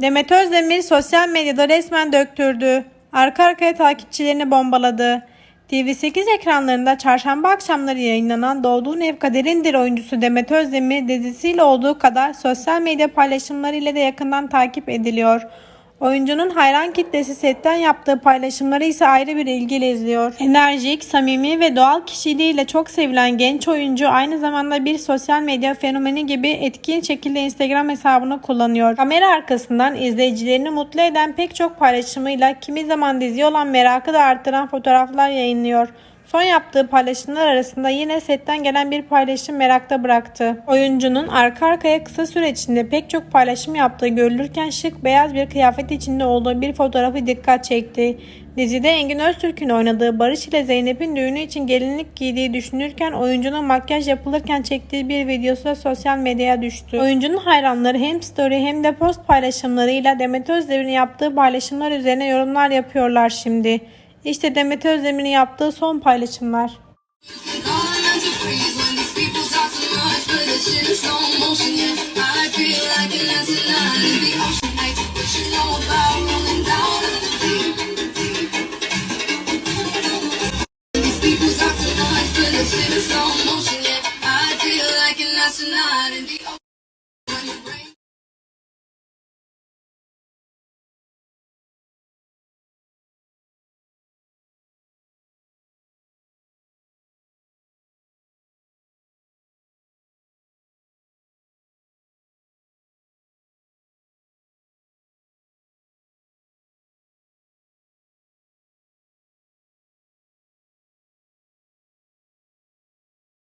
Demet Özdemir sosyal medyada resmen döktürdü. Arka arkaya takipçilerini bombaladı. TV8 ekranlarında çarşamba akşamları yayınlanan Doğduğun Ev Kaderindir oyuncusu Demet Özdemir dizisiyle olduğu kadar sosyal medya paylaşımlarıyla da yakından takip ediliyor. Oyuncunun hayran kitlesi setten yaptığı paylaşımları ise ayrı bir ilgiyle izliyor. Enerjik, samimi ve doğal kişiliğiyle çok sevilen genç oyuncu aynı zamanda bir sosyal medya fenomeni gibi etkin şekilde Instagram hesabını kullanıyor. Kamera arkasından izleyicilerini mutlu eden pek çok paylaşımıyla kimi zaman diziye olan merakı da arttıran fotoğraflar yayınlıyor. Son yaptığı paylaşımlar arasında yine setten gelen bir paylaşım merakta bıraktı. Oyuncunun arka arkaya kısa süre içinde pek çok paylaşım yaptığı görülürken şık beyaz bir kıyafet içinde olduğu bir fotoğrafı dikkat çekti. Dizide Engin Öztürk'ün oynadığı Barış ile Zeynep'in düğünü için gelinlik giydiği düşünürken oyuncunun makyaj yapılırken çektiği bir videosu da sosyal medyaya düştü. Oyuncunun hayranları hem story hem de post paylaşımlarıyla Demet Özdemir'in yaptığı paylaşımlar üzerine yorumlar yapıyorlar şimdi. İşte Demet Özdemir'in yaptığı son paylaşımlar.